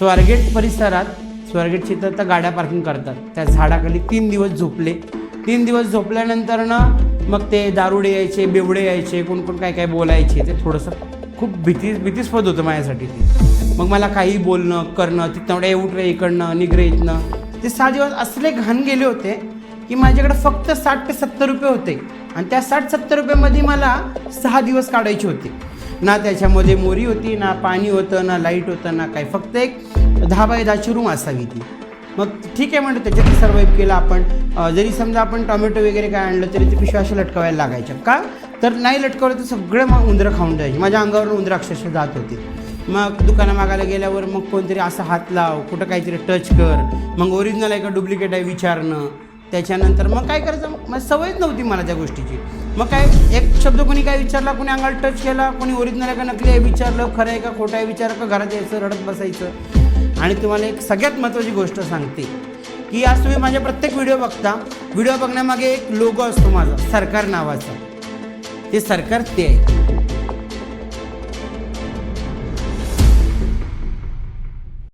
स्वारगेट परिसरात स्वारगेटची तर त्या गाड्या पार्किंग करतात. त्या झाडाखाली तीन दिवस झोपले. तीन दिवस झोपल्यानंतर ना मग ते दारुडे यायचे बेवडे यायचे कोण कोण काय काय बोलायचे ते थोडंसं खूप भीती भीतीस्पद होतं माझ्यासाठी ते. मग मला काही बोलणं करणं तिथं एवढं उठ रे इकडनं निघ इथनं. ते सहा दिवस असले घाण गेले होते की माझ्याकडे फक्त साठ ते सत्तर रुपये होते. आणि त्या साठ सत्तर रुपयामध्ये मला सहा दिवस काढायचे होते. ना त्याच्यामध्ये मोरी होती ना पाणी होतं ना लाइट होतं ना काय. फक्त एक दहा बाय दहाची रूम असावी ती. मग ठीक आहे म्हणतो त्याच्यात सर्वाईव्ह केलं आपण. जरी समजा आपण टोमॅटो वगैरे काय आणलं तरी ते पिशव्या अशा लटकवायला लागायच्या. का? तर नाही लटकवलं तर सगळे मग उंदरं खाऊन जायचे. माझ्या अंगावर उंदरं अक्षरशः जात होते. मग दुकाना मागायला गेल्यावर मग कोणतरी असं हात लाव कुठं काहीतरी टच कर. मग ओरिजिनल आहे का डुप्लिकेट आहे विचारणं. त्याच्यानंतर मग काय करायचं? मग सवयच नव्हती मला त्या गोष्टीची. मग काय एक शब्द कोणी काय विचारला कोणी अंगाला टच केला कोणी ओरिजिनल आहे का नकली आहे विचारलं खरं आहे का खोटं आहे विचारलं का घरात यायचं रडत बसायचं? आणि तुम्हाला एक सगळ्यात महत्त्वाची गोष्ट सांगते की आज तुम्ही माझ्या प्रत्येक व्हिडिओ बघता व्हिडिओ बघण्यामागे एक लोगो असतो माझा सरकार नावाचा. ते सरकार ते आहे.